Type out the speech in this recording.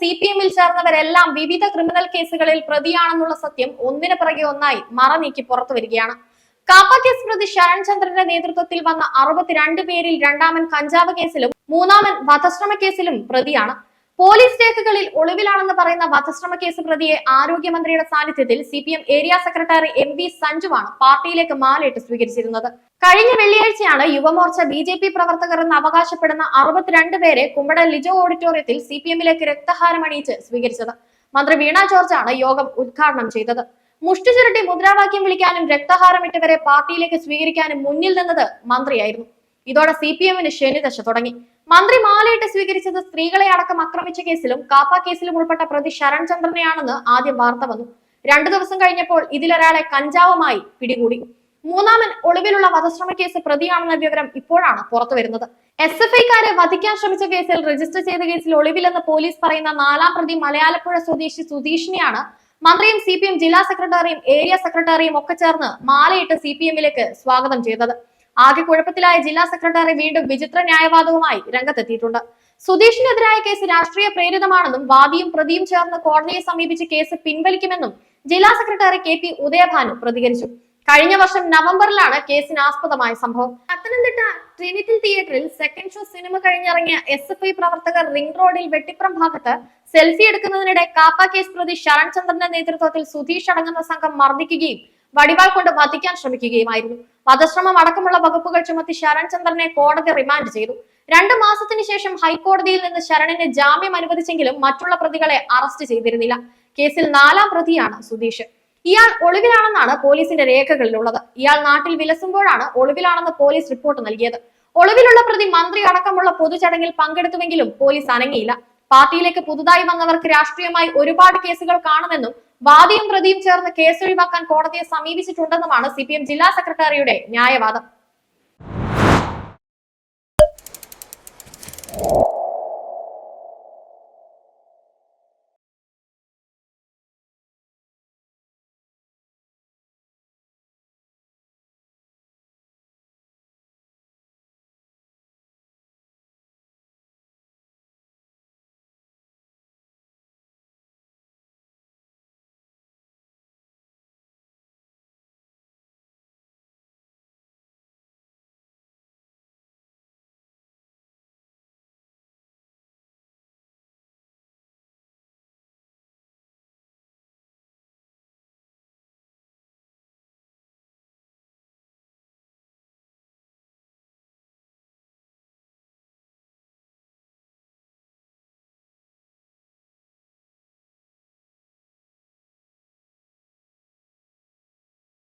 C P എമ്മിൽ ചേർന്നവരെല്ലാം വിവിധ criminal കേസുകളിൽ പ്രതിയാണെന്നുള്ള സത്യം ഒന്നിനു പിറകെ ഒന്നായി മറനീക്കി പുറത്തു വരികയാണ്. കാപ്പ കേസ് പ്രതി ശരൺ ചന്ദ്രന്റെ നേതൃത്വത്തിൽ വന്ന അറുപത്തിരണ്ട് പേരിൽ രണ്ടാമൻ കഞ്ചാവ് കേസിലും മൂന്നാമൻ വധശ്രമ കേസിലും പ്രതിയാണ്. പോലീസ് രേഖകളിൽ ഒളിവിലാണെന്ന് പറയുന്ന വധശ്രമ കേസ് പ്രതിയെ ആരോഗ്യമന്ത്രിയുടെ സാന്നിധ്യത്തിൽ C P M area secretary M V സഞ്ജുവാണ് പാർട്ടിയിലേക്ക് മാലയിട്ട് സ്വീകരിച്ചിരുന്നത്. കഴിഞ്ഞ വെള്ളിയാഴ്ചയാണ് യുവമോർച്ച ബി ജെ പി പ്രവർത്തകർ എന്ന് അവകാശപ്പെടുന്ന അറുപത്തിരണ്ട് പേരെ കുമ്പട ലിജോ ഓഡിറ്റോറിയത്തിൽ സി പി എമ്മിലേക്ക് രക്തഹാരം അണിയിച്ച് സ്വീകരിച്ചത്. മന്ത്രി വീണ ജോർജാണ് യോഗം ഉദ്ഘാടനം ചെയ്തത്. മുഷ്ടി ചുരുട്ടി മുദ്രാവാക്യം വിളിക്കാനും രക്തഹാരമിട്ടവരെ പാർട്ടിയിലേക്ക് സ്വീകരിക്കാനും മുന്നിൽ നിന്നത് മന്ത്രിയായിരുന്നു. ഇതോടെ സി പി എമ്മിന് ശനിദശ തുടങ്ങി. മന്ത്രി മാലയിട്ട് സ്വീകരിച്ചത് സ്ത്രീകളെ അടക്കം ആക്രമിച്ച കേസിലും കാപ്പ കേസിലും ഉൾപ്പെട്ട പ്രതി ശരൺ ചന്ദ്രനെയാണെന്ന് ആദ്യം വാർത്ത വന്നു. രണ്ടു ദിവസം കഴിഞ്ഞപ്പോൾ ഇതിലൊരാളെ കഞ്ചാവുമായി പിടികൂടി. മൂന്നാമൻ ഒളിവിലുള്ള വധശ്രമ കേസ് പ്രതിയാണെന്ന വിവരം ഇപ്പോഴാണ് പുറത്തു വരുന്നത്. എസ് എഫ് ഐക്കാരെ വധിക്കാൻ ശ്രമിച്ച കേസിൽ രജിസ്റ്റർ ചെയ്ത കേസിൽ ഒളിവിലെന്ന് പോലീസ് പറയുന്ന നാലാം പ്രതി മലയാലപ്പുഴ സ്വദേശി സുധീഷിനെയാണ് മന്ത്രിയും സി പി എം ജില്ലാ സെക്രട്ടറിയും ഏരിയ സെക്രട്ടറിയും ഒക്കെ ചേർന്ന് മാലയിട്ട് സി പി എമ്മിലേക്ക് സ്വാഗതം ചെയ്തത്. ആകെ കുഴപ്പത്തിലായ ജില്ലാ സെക്രട്ടറി വീണ്ടും വിചിത്ര ന്യായവാദവുമായി രംഗത്തെത്തിയിട്ടുണ്ട്. സുധീഷിനെതിരായ കേസ് രാഷ്ട്രീയ പ്രേരിതമാണെന്നും വാദിയും പ്രതിയും ചേർന്ന് കോടതിയെ സമീപിച്ച് കേസ് പിൻവലിക്കുമെന്നും ജില്ലാ സെക്രട്ടറി കെ പി ഉദയഭാനു പ്രതികരിച്ചു. കഴിഞ്ഞ വർഷം നവംബറിലാണ് കേസിന് ആസ്പദമായ സംഭവം. പത്തനംതിട്ട ട്രിനിറ്റി തിയേറ്ററിൽ സെക്കൻഡ് ഷോ സിനിമ കഴിഞ്ഞിറങ്ങിയ എസ് എഫ് ഐ പ്രവർത്തകർ റിംഗ് റോഡിൽ വെട്ടിപ്പുറം ഭാഗത്ത് സെൽഫി എടുക്കുന്നതിനിടെ കാപ്പ കേസ് പ്രതി ശരൺ ചന്ദ്രന്റെ നേതൃത്വത്തിൽ സുധീഷ് അടങ്ങുന്ന സംഘം മർദ്ദിക്കുകയും വടിവാൾ കൊണ്ട് വധിക്കാൻ ശ്രമിക്കുകയുമായിരുന്നു. വധശ്രമം അടക്കമുള്ള വകുപ്പുകൾ ചുമത്തി ശരൺ ചന്ദ്രനെ കോടതി റിമാൻഡ് ചെയ്തു. രണ്ടു മാസത്തിന് ശേഷം ഹൈക്കോടതിയിൽ നിന്ന് ശരണിന് ജാമ്യം അനുവദിച്ചെങ്കിലും മറ്റുള്ള പ്രതികളെ അറസ്റ്റ് ചെയ്തിരുന്നില്ല. കേസിൽ നാലാം പ്രതിയാണ് സുധീഷ്. ഇയാൾ ഒളിവിലാണെന്നാണ് പോലീസിന്റെ രേഖകളിലുള്ളത്. ഇയാൾ നാട്ടിൽ വിലസുമ്പോഴാണ് ഒളിവിലാണെന്ന് പോലീസ് റിപ്പോർട്ട് നൽകിയത്. ഒളിവിലുള്ള പ്രതി മന്ത്രി അടക്കമുള്ള പൊതുചടങ്ങിൽ പങ്കെടുത്തുവെങ്കിലും പോലീസ് അനങ്ങിയില്ല. പാർട്ടിയിലേക്ക് പുതുതായി വന്നവർക്ക് രാഷ്ട്രീയമായി ഒരുപാട് കേസുകൾ കാണുമെന്നും വാദിയും പ്രതിയും ചേർന്ന് കേസ് ഒഴിവാക്കാൻ കോടതിയെ സമീപിച്ചിട്ടുണ്ടെന്നുമാണ് സി ജില്ലാ സെക്രട്ടറിയുടെ ന്യായവാദം.